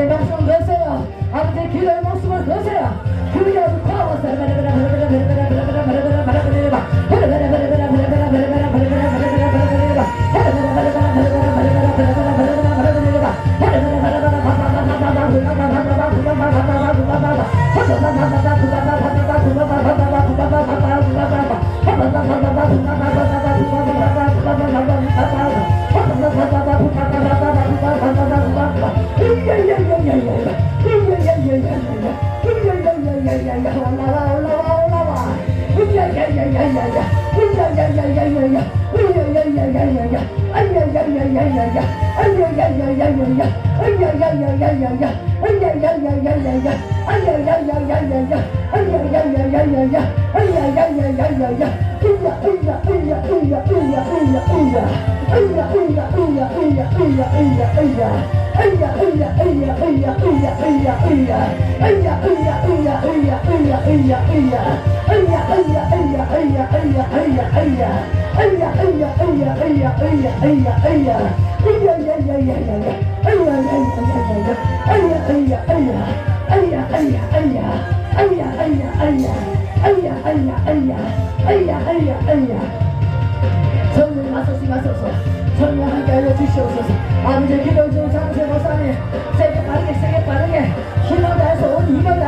Redação VCA, a de Killer Monstro VCA. 呀呀呀，哎呀呀呀呀呀呀，哎呀呀呀呀呀呀，哎呀呀呀呀呀呀，哎呀呀呀呀呀呀，哎呀呀呀呀呀呀，哎呀哎呀哎呀哎呀哎呀哎呀哎呀，哎呀哎呀哎呀哎呀哎呀哎呀哎呀，哎呀哎呀哎呀哎呀哎呀哎呀哎呀，哎呀哎呀哎呀哎呀哎呀哎呀哎呀，哎呀哎呀哎呀哎呀哎呀哎呀哎呀，哎呀哎呀哎呀哎呀哎呀哎呀，哎呀呀。 선명하게 알려주시옵소서. 아버지 기도 중 장세 보사님 세게 빠르게 세게 빠르게. 힘을 다해서 온 힘을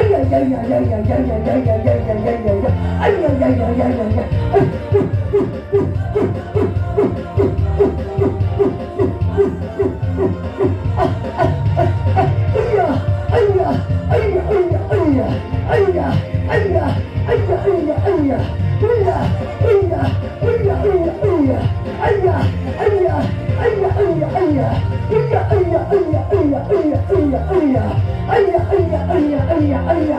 Yeah, yeah, yeah, yeah, yeah, yeah, yeah, yeah. ay,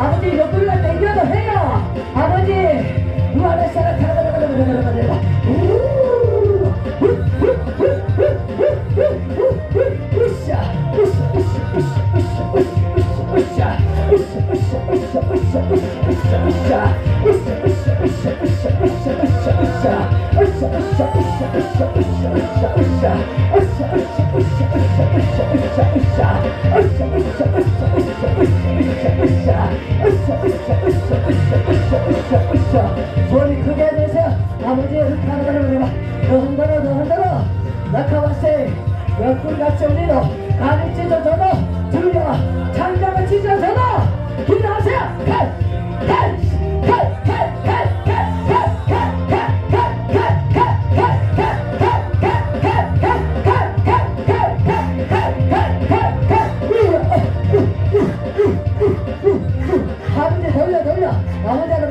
아버지 옆으로 당겨도 해요. 아버지 무한의 사랑 타라라라라라라라라 소리 크게 내세요. 나머지의 흑하는 걸로 내봐 너한 번어 너한 번어. 나카와세 왜 꿀같이 올리러 가리지도 저도 들려. よあなたの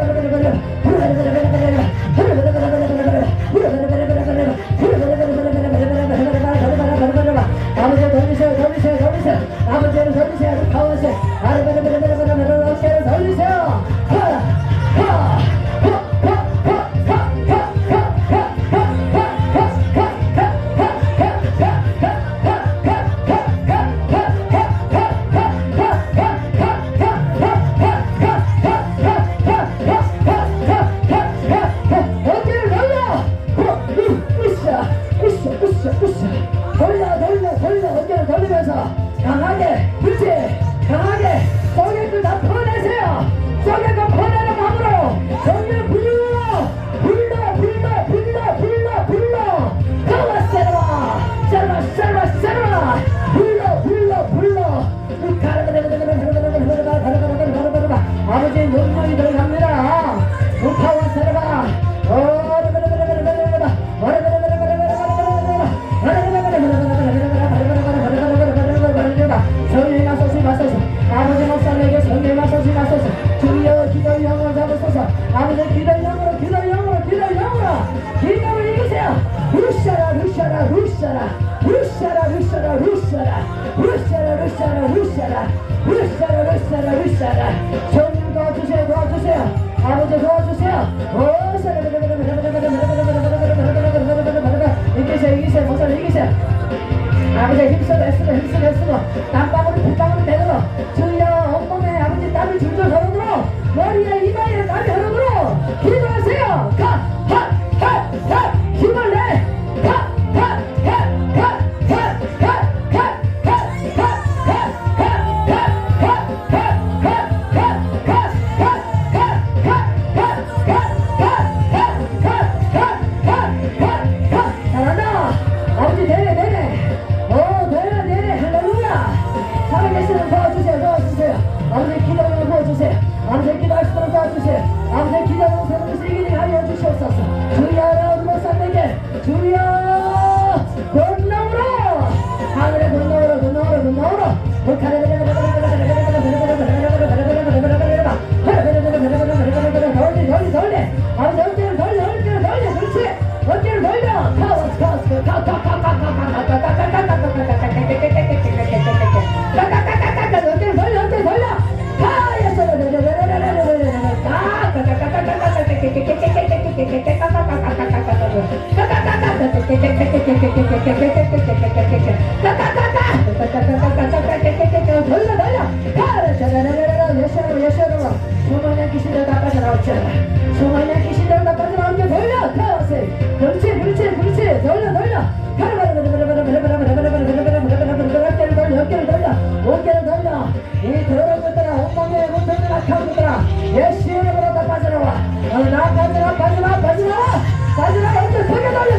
으쌰라 으쌰라 으쌰라 으쌰라 손님 도와주세요 도와주세요 아버지 도와주세요 으쌰라 이기세요 이기세요 목사님 이기세요 아버지 힘쓰고 애쓰고 힘쓰고 애쓰고 땀방울이 빗방울이 되도록 주여 온몸에 아버지 땀이 줄줄 흐르도록 머리에 이마에 땀이 흐르도록 기도하세요 자 소만야 계신다고 나까지 마음껏 돌려 타세 그렇지 그렇지 돌려 돌려 바라바라 바라바라 바라바라 바라바라 바라바라 바라바라 어깨를 돌려 어깨를 돌려 어깨를 돌려 이 더러운 것들아 온몸에 묻어있는 악한 것들아 예수의 이름으로 다 빠져나와 나 빠져나와 빠져나와 빠져나와 빠져나와 어깨 크게 돌려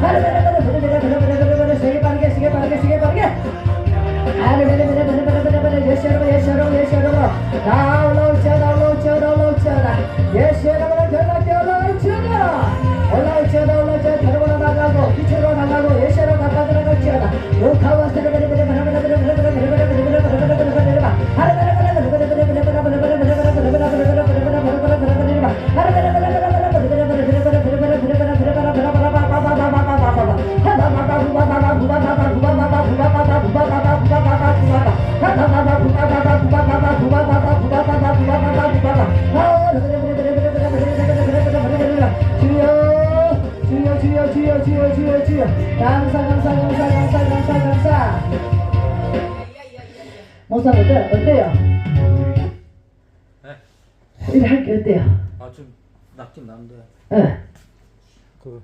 세 네? 아좀 낫긴 난데 예. 그